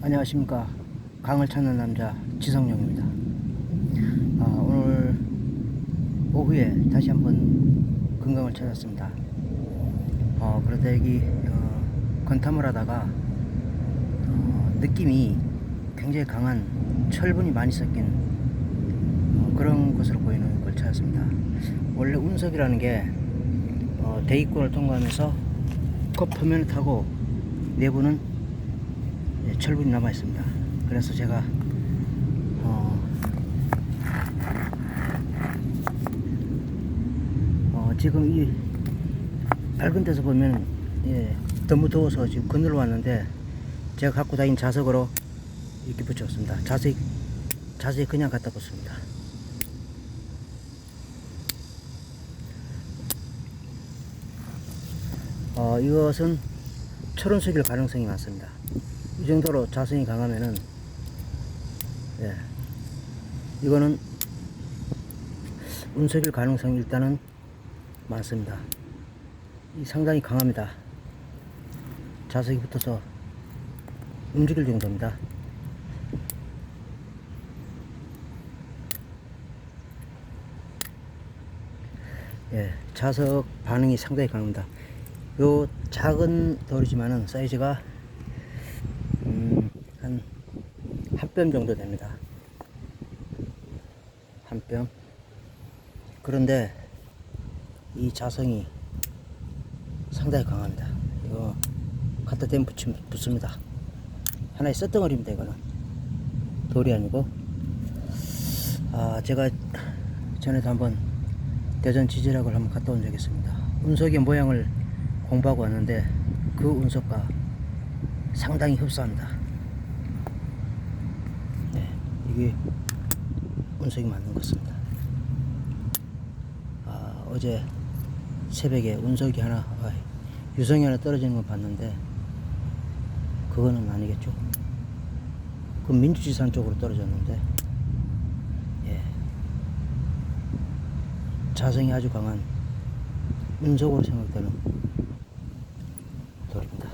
안녕하십니까. 강을 찾는 남자 지성룡입니다. 아, 오늘 오후에 다시 한번 건강을 찾았습니다. 어, 그러다 여기 어, 건탐을 하다가 어, 느낌이 굉장히 강한 철분이 많이 섞인 어, 그런 것으로 보이는 걸 찾았습니다. 원래 운석이라는 게 어, 대기권을 통과하면서 컵 표면을 타고 내부는 예, 철분이 남아 있습니다. 그래서 제가 어, 어, 지금 이 밝은 데서 보면 예, 너무 더워서 지금 그늘로 왔는데 제가 갖고 다닌 자석으로 이렇게 붙였습니다. 자석이 자석이 그냥 갖다 붙습니다. 어, 이것은 철원석일 가능성이 많습니다. 이 정도로 자성이 강하면은 예, 이거는 운석일 가능성이 일단은 많습니다. 이 상당히 강합니다. 자석이 붙어서 움직일 정도입니다. 예, 자석 반응이 상당히 강합니다. 요 작은 돌이지만은 사이즈가 음, 한 한 뼘 정도 됩니다. 한 뼘. 그런데 이 자성이 상당히 강합니다. 이거 갖다 대면 붙이면 붙습니다. 하나의 쇳덩어리입니다. 이거는 돌이 아니고 아 제가 전에도 한번 대전 지질학을 한번 갔다 온 적이 있습니다. 운석의 모양을 공부하고 왔는데 그 운석과 상당히 흡사합니다. 네, 이게 운석이 맞는 것 같습니다. 아, 어제 새벽에 운석이 하나, 아, 유성이 하나 떨어지는 걸 봤는데 그거는 아니겠죠. 그 민주지산 쪽으로 떨어졌는데 예. 자성이 아주 강한 운석으로 생각되는 돌입니다.